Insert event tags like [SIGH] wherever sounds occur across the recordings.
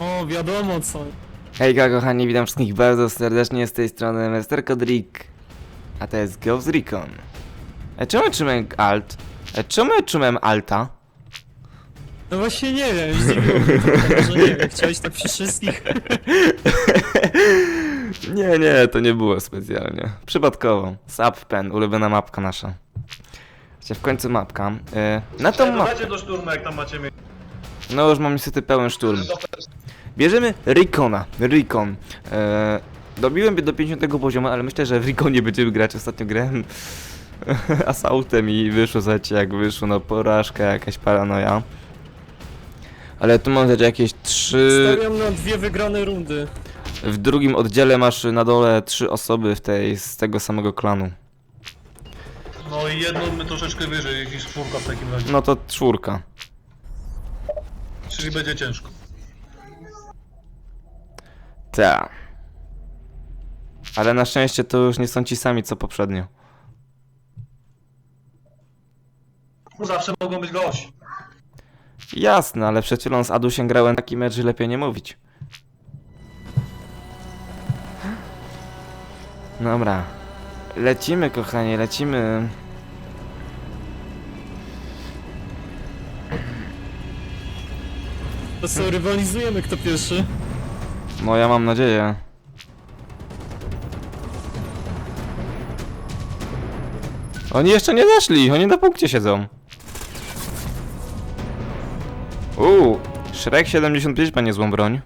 O, wiadomo co. Hejka kochani, witam wszystkich bardzo serdecznie z tej strony Mr. Kodrik. A to jest Ghost Recon. E, czemu trzymałem Alt? E, czemu ja trzymałem Alta? No właśnie nie wiem, zdziwiło mnie to, może nie wiem, chciałeś tak przy wszystkich. [LAUGHS] nie, nie, to nie było specjalnie. Przypadkowo. Subpen, ulubiona mapka nasza. Gdzie w końcu mapka. E, na tą mapkę. Do szturmu, jak tam macie mieć. No już mam niestety pełen szturm. Bierzemy Recona. Recon. E, dobiłem do 50 poziomu, ale myślę, że w Reconie będziemy grać. Ostatnio grałem [LAUGHS] Assaultem i wyszło, słuchajcie, jak wyszło, no porażka, jakaś paranoja. Ale tu mam też jakieś trzy... Stawiam na dwie wygrane rundy. W drugim oddziale masz na dole trzy osoby w tej, z tego samego klanu. No i jedną my troszeczkę wyżej niż czwórka w takim razie. No to czwórka. Czyli będzie ciężko. Ta. Ale na szczęście to już nie są ci sami co poprzednio. Zawsze mogą być gości. Jasne, ale przed chwilą z Adusiem grałem taki mecz, że lepiej nie mówić. Dobra. Lecimy, kochanie, lecimy. To co, rywalizujemy kto pierwszy? No ja mam nadzieję. Oni jeszcze nie zeszli, oni na punkcie siedzą. Uuu, Shrek 75 ma niezłą broń.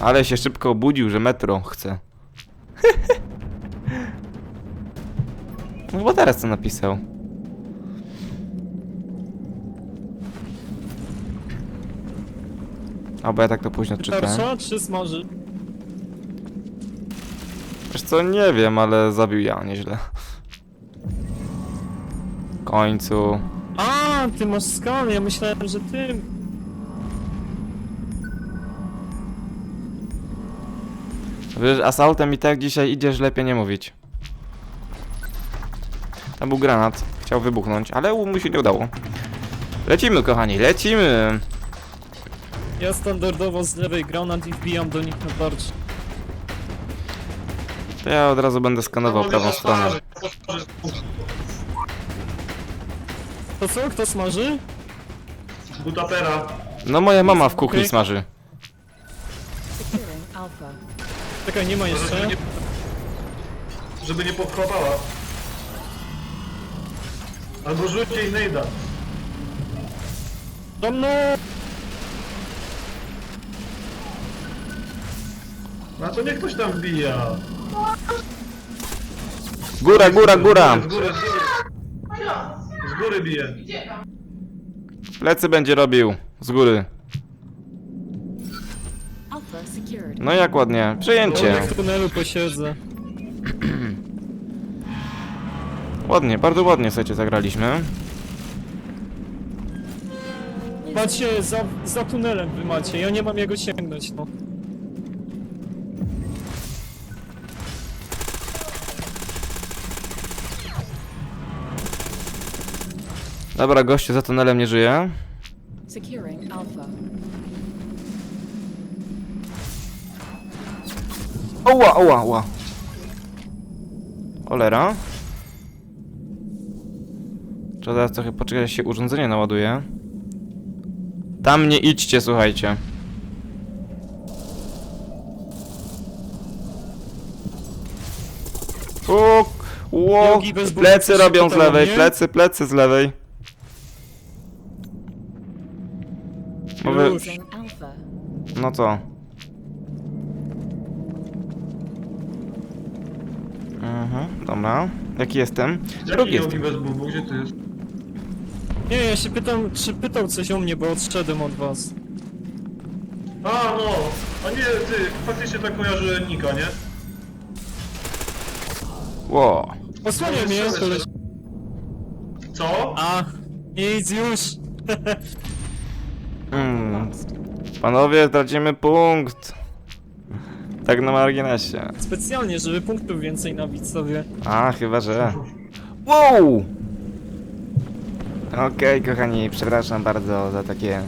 Ale się szybko obudził, że metro chce. [LAUGHS] no bo teraz co napisał. A bo ja tak to późno czytałem. Tarsza czy smaży? Wiesz co, nie wiem, ale zabił ja nieźle. W końcu. A, ty masz skan, ja myślałem, że ty... Wiesz, assaultem i tak dzisiaj idziesz, lepiej nie mówić. To był granat. Chciał wybuchnąć, ale mu się nie udało. Lecimy, kochani, lecimy! Ja standardowo z lewej granat i wbijam do nich na tarcz. To ja od razu będę skanował prawą stronę. To co, kto smaży? Butapera. No moja mama w kuchni Okej. smaży. Securing Alpha. Czekaj, nie ma Żeby jeszcze. nie, żeby nie powkładała. Albo rzuć jej nejda. Do mną! Na co niech ktoś tam wbija. Góra, góra, góra! Z góry, z góry. Z góry bije. Plecy będzie robił. Z góry. Alpha secured. No jak ładnie. Przejęcie. W tunelu posiedzę. [CLEARS THROAT] Ładnie, bardzo ładnie słuchajcie zagraliśmy. Macie, za, za tunelem wy macie, ja nie mam jego sięgnąć, no. Dobra, gościu za tunelem nie żyje. Securing Alpha. Oła, oła, oła. Olera. Trzeba teraz trochę poczekać, aż się urządzenie naładuje. Tam nie idźcie, słuchajcie. O, bez buty plecy coś robią z o lewej, plecy, plecy z lewej. Alpha. no to. Mhm, dobra. Jaki jestem? Drugi Jaki jestem. jogi bez bubu? Gdzie ty jest? Nie, ja się pytam, czy pytał coś o mnie, bo odszedłem od was. A no. A nie, ty. Faktycznie tak kojarzy Nika, nie? Ło. Posłanie mnie, koleś... Co? A, nic już! [LAUGHS] Mm. Panowie, tracimy punkt. Tak na marginesie. Specjalnie, żeby punktów więcej nabić sobie. A, chyba że. Wow! Okej, kochani, przepraszam bardzo za takie...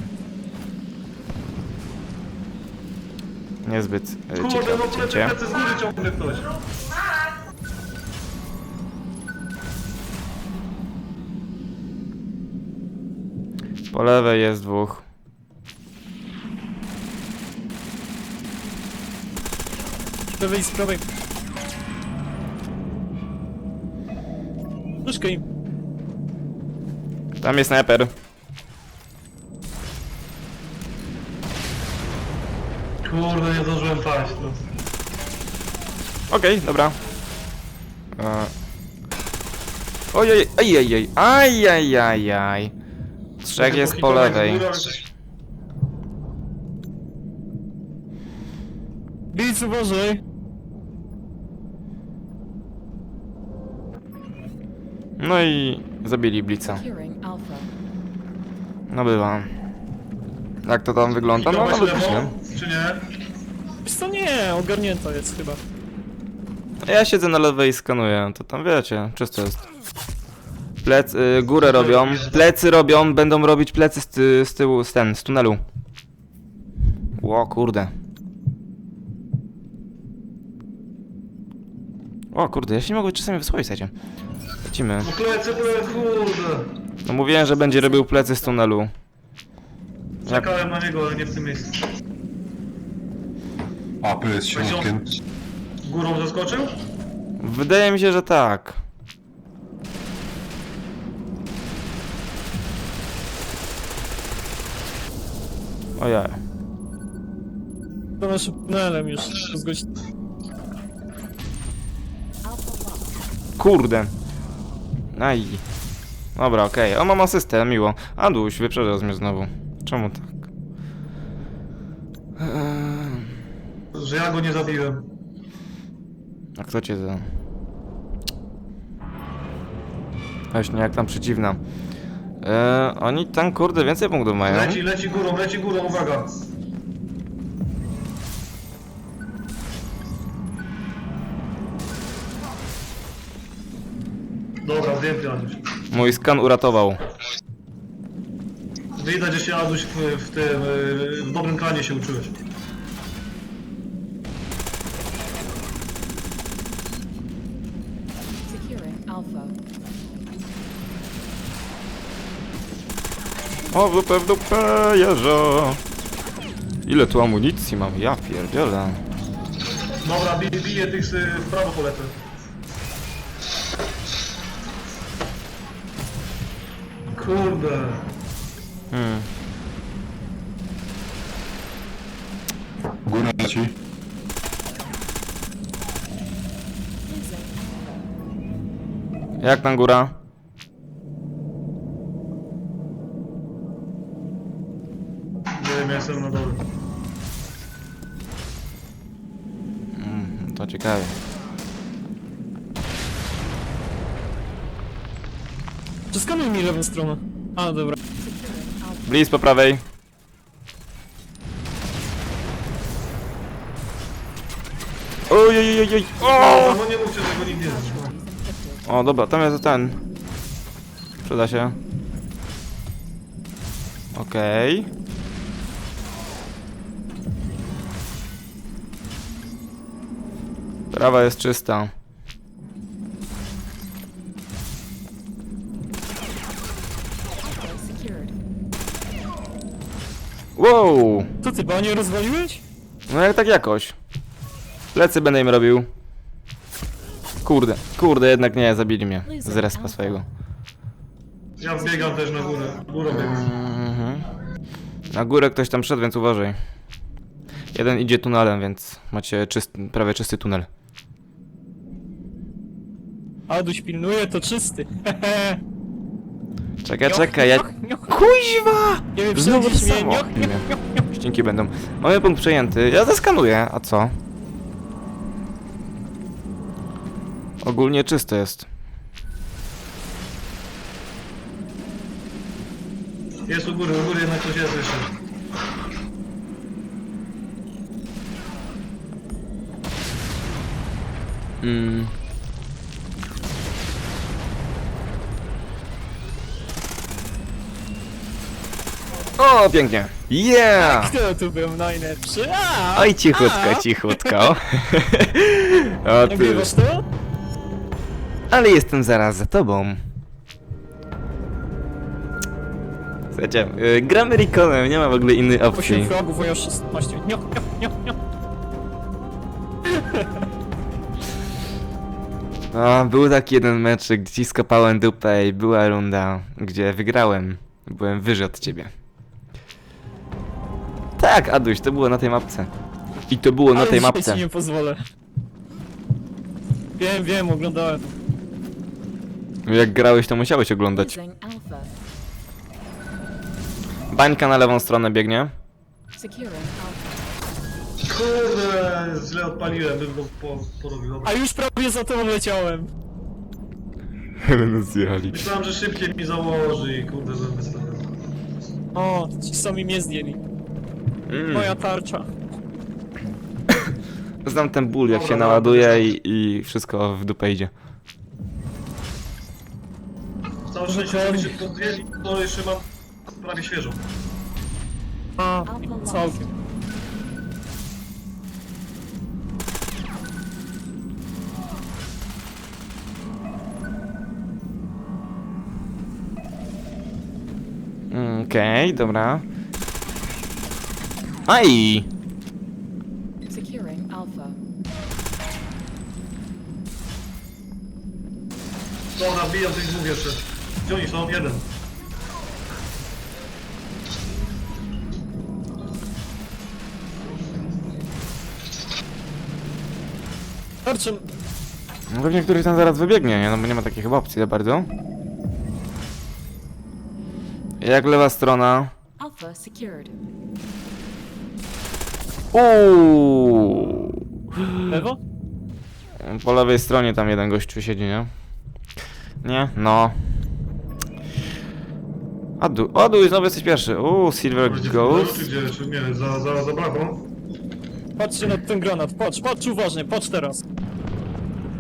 Niezbyt e, Kurde, ciekawe no plecy, cięcie. plecy z góry ciągnie ktoś. Po lewej jest dwóch. Lewej i z prawej. Im. Tam jest sniper. Kurde, nie zdążyłem paść. No. Okej, dobra. E... Ojej, ojej, ajajajaj. Trzech jest po lewej. Blitz, uważaj. No i zabili Blitza. No bywa. Jak to tam wygląda? No nawet lewo, źle. czy nie? Wiesz co, nie, ogarnięta jest chyba. Ja siedzę na lewej i skanuję, to tam wiecie, czysto jest. Plec, y, górę robią, plecy robią, będą robić plecy z, ty, z tyłu, z ten, z tunelu. Ło, kurde. O kurde, ja się nie mogę czasami wysłuchać, słuchajcie. Lecimy. No plecy, plecy, kurde. No mówiłem, że będzie robił plecy z tunelu. Jak, Czekałem na niego, ale nie w tym miejscu. Apy jest środkiem. Górą zaskoczył? wydaje mi się, że tak. Ojej. To naszym tunelem już. Lost. Kurde. Aj. Dobra, okej. O, mam asystę, miło. Aduś, wyprzedzał mnie znowu. Czemu tak? Eee, Że ja go nie zabiłem. A kto cię za... Właśnie, jak tam przeciwna. Eee, oni tam, kurde, więcej punktów mają. Leci, leci górą, leci górą, uwaga. Zdjęty Aduś. Mój skan uratował. Widać, że się Aduś w, w tym, y, w dobrym klanie się uczyłeś. Securing Alpha. O, w dupę, w dupę, jeżo. Ile tu amunicji mam? Ja pierdzielę. Dobra, bij, bije tych w prawo polecę. Kurde. Hmm. Góra Alpha. Jak tam góra? A, dobra. Blizz po prawej. Ojej, O! No nie mówcie, że go nikt nie. O, dobra, tam jest ten. Przyda się. Okej. Prawa jest czysta. Wow! Co ty, panie, rozwaliłeś? No jak tak jakoś. Plecy będę im robił. Kurde, kurde, jednak nie, zabili mnie. Z respa swojego. Ja wbiegam też na górę. Górą biegam. Mhm. Na górę ktoś tam szedł, więc uważaj. Jeden idzie tunelem, więc macie czysty, prawie czysty tunel. Aduś pilnuje, to czysty. [LAUGHS] Czekaj, czekaj, ja... Kuźwa! Nie wiem, Znowu to samo. Ścinki będą. Mamy punkt przejęty. Ja zeskanuję, a co? Ogólnie czysto jest. Jest u góry, u góry jednak coś jest jeszcze. Mm. O, pięknie. Yeah! Kto tu był najlepszy? A, Oj, cichutko, a. cichutko. [LAUGHS] o ty. Nagrywasz to? Ale jestem zaraz za tobą. Słuchajcie, y, gramy Reconem, nie ma w ogóle innej 8 opcji. frogów, a ja 16. Nio, nio, nio, nio. No, był taki jeden mecz, gdzie ci skopałem dupę i była runda, gdzie wygrałem. Byłem wyżej od ciebie. Tak, Aduś, to było na tej mapce. I to było na Ale tej dzisiaj mapce. ci nie pozwolę. Wiem, wiem, oglądałem. Jak grałeś, to musiałeś oglądać. Alpha. Bańka na lewą stronę biegnie. Securing Alpha. Kurde, źle odpaliłem, bym go po, porobił. A już prawie za tobą leciałem. [LAUGHS] no zjechali. Myślałem, że szybciej mi założy i kurde, że. O, ci sami mnie zdjęli. Mm. Moja tarcza. [LAUGHS] Znam ten ból, jak Dobra, się naładuje i, i wszystko w dupę idzie. Całe szczęście, mi się podjęli, to jeszcze mam prawie świeżą. A, całkiem. Mm, Okej, dobra. Aj! Securing Alpha. Dobra, bijam tych dwóch jeszcze. Gdzie oni są? Jeden. Tarczę. No pewnie któryś tam zaraz wybiegnie, nie? No bo nie ma takiej chyba opcji za bardzo. Jak lewa strona? Alpha secured. Uuu. Lewo? Po lewej stronie tam jeden gościu siedzi, nie? Nie? No. Adu, Adu, znowu jesteś pierwszy. Uuu, Silver Ghost. gdzie, czy nie, za, za, za. Patrzcie na ten granat. Patrz, patrz uważnie, patrz teraz.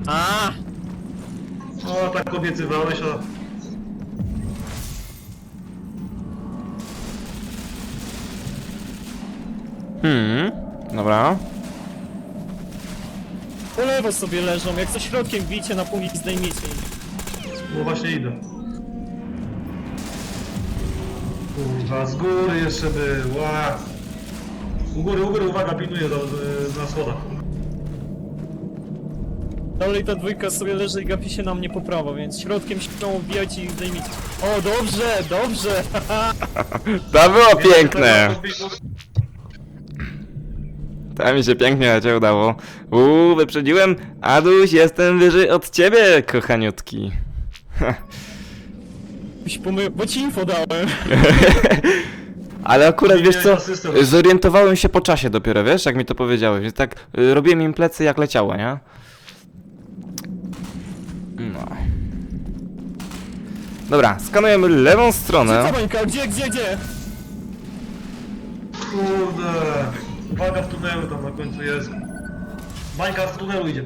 A, O, tak obiecywałeś, a... Hmm, dobra. po lewo sobie leżą. Jak za środkiem bijcie na i zdejmijcie ich. No właśnie idę. Kurwa, z góry jeszcze był, ła. U góry, u góry, uwaga, pilnuję do, do, na schodach. Dalej ta dwójka sobie leży i gapi się na mnie po prawo, więc środkiem się wbijajcie i zdejmijcie. O, dobrze, dobrze. haha. [LAUGHS] To było piękne! To mi się pięknie cię udało. Uuu, wyprzedziłem. Aduś, jestem wyżej od ciebie, kochaniutki. [LAUGHS] Byś pomył, bo ci info dałem. [LAUGHS] Ale akurat, wiesz co, zorientowałem się po czasie dopiero, wiesz, jak mi to powiedziałeś. Więc tak y, robiłem im plecy jak leciało, nie? No. Dobra, skanujemy lewą stronę. Co bańka, gdzie, gdzie, gdzie? Kurde. Uwaga w tunelu tam na końcu jest. Bańka w tunelu idzie.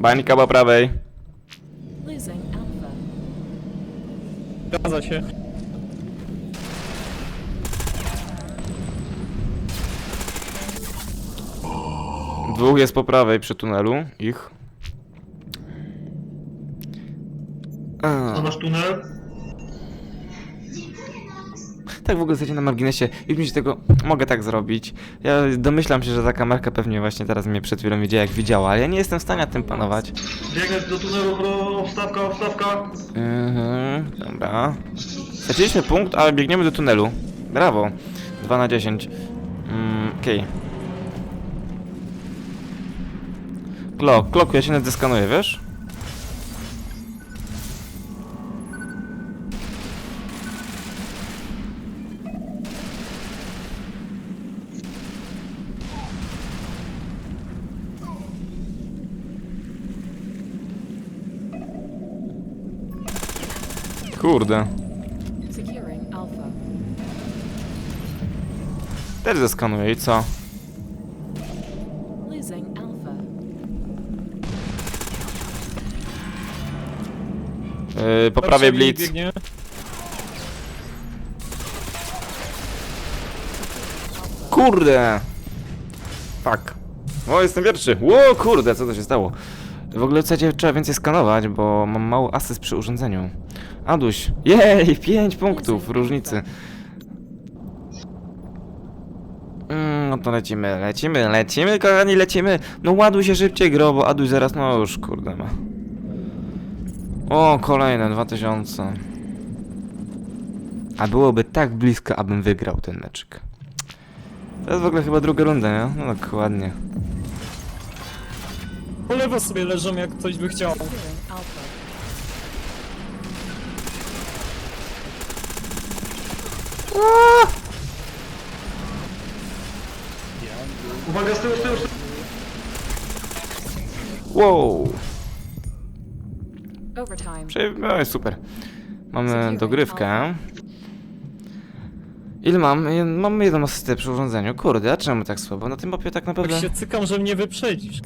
Bańka po prawej. Losing Alpha. Zgadza się. Dwóch jest po prawej przy tunelu. Ich. A. A nasz tunel? Tak w ogóle chcecie na marginesie, już mi się tego mogę tak zrobić. Ja domyślam się, że ta kamerka pewnie właśnie teraz mnie przed chwilą widziała jak widziała, ale ja nie jestem w stanie nad tym panować. Biegnę do tunelu, pro, obstawka, obstawka. Mhm, dobra. Straciliśmy punkt, ale biegniemy do tunelu. Brawo. 2 na 10. Mm, Okej. Klok, kloku, ja się nawet zeskanuję, wiesz? Kurde. Też zeskanuję i co? Yy, po prawej Warszawie blitz. Kurde! Fuck. O, jestem pierwszy. Ło, kurde, co to się stało? W ogóle słuchajcie, trzeba więcej skanować, bo mam mało asyst przy urządzeniu. Aduś, jej, 5 punktów różnicy. Mm, no to lecimy, lecimy, lecimy, kochani, lecimy. No ładuj się szybciej, gro, bo Aduś zaraz, no już, kurde ma. O, kolejne, 2000. A byłoby tak blisko, abym wygrał ten meczyk. To jest w ogóle chyba druga runda, nie? No dokładnie. Po lewo sobie leżą, jak ktoś by chciał. Uwaga, z tyłu, z tyłu, z tyłu. Wow! Overtime. Super. Mamy dogrywkę. Ile mam? Je- Mam jedną asystę przy urządzeniu. Kurde, a czemu tak słabo? Na tym mapie tak Tak naprawdę... się cykam, że mnie wyprzedzisz.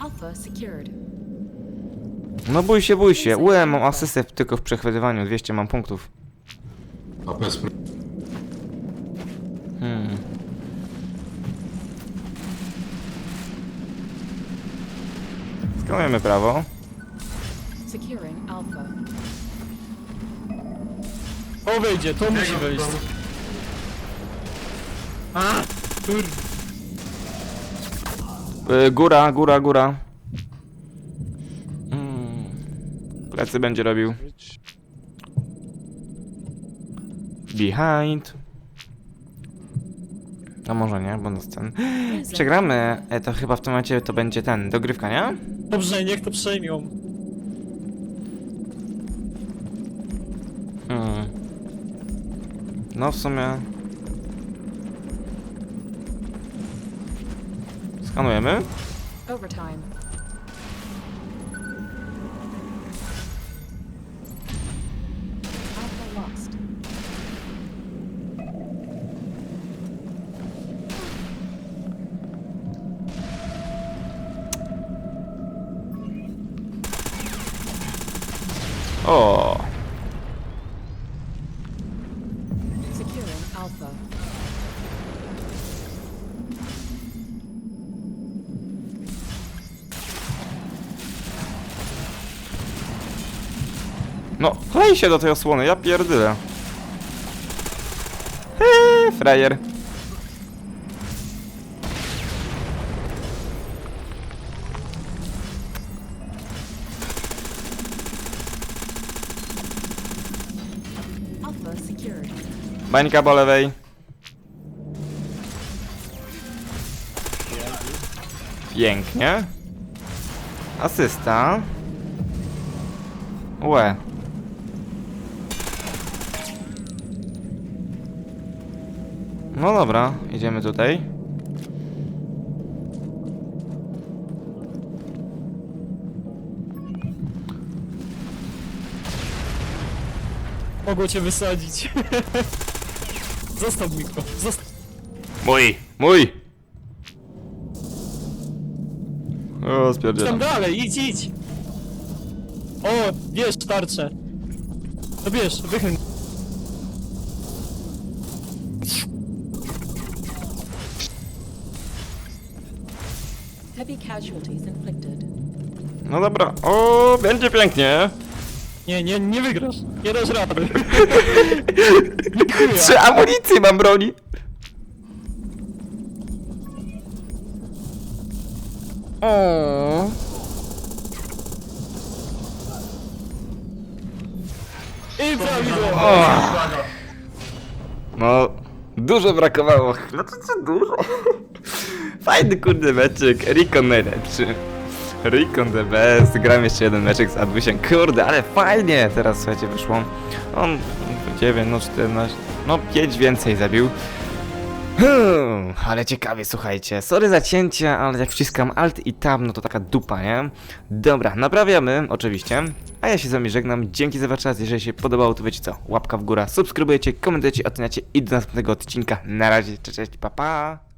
Alpha secured. No bój się, bój się. UE mam asystę tylko w przechwytywaniu. 200 mam punktów. Hmm. Skanujemy prawo. Securing Alpha. O, wejdzie, to musi wejść. A, kur... Y, góra, góra, góra. Mm. Plecy będzie robił. Behind. A może nie, bo na scen. Losing Przegramy, e, to chyba w tym momencie to będzie ten, dogrywka, nie? Dobrze, niech to przejmią. Hmm. No w sumie. Skanujemy. Overtime. Alpha lost. O. Klej się do tej osłony, ja pierdolę. Eee, frajer. Bańka po lewej. Pięknie. Asysta. Łe. No dobra, idziemy tutaj. Mogło cię wysadzić. [LAUGHS] Zostaw mi go, zostaw. Mój! Mój! O, Tam spierdzielam. dalej, idź, idź. O, bierz tarczę. No bierz, wychyl. Heavy casualties inflicted. No dobra, o, będzie pięknie. Nie, nie, nie wygrasz. Nie dasz rady. [LAUGHS] Trzy amunicje mam broni. O. I prawidłowo. Uwaga. No, dużo brakowało. No to co dużo? Fajny kurde meczyk. Recon najlepszy. Recon the best. Gram jeszcze jeden meczek z Adusiem. Kurde, ale fajnie teraz słuchajcie wyszło. On 9, no 14, no 5 więcej zabił. Hmm, ale ciekawie, słuchajcie. Sorry za cięcie, ale jak wciskam Alt i Tab, no to taka dupa, nie? Dobra, naprawiamy, oczywiście. A ja się z wami żegnam. Dzięki za wasz czas. Jeżeli się podobało, to wiecie co? Łapka w górę, subskrybujecie, komentujecie, oceniacie i do następnego odcinka. Na razie, cześć, cześć, pa pa!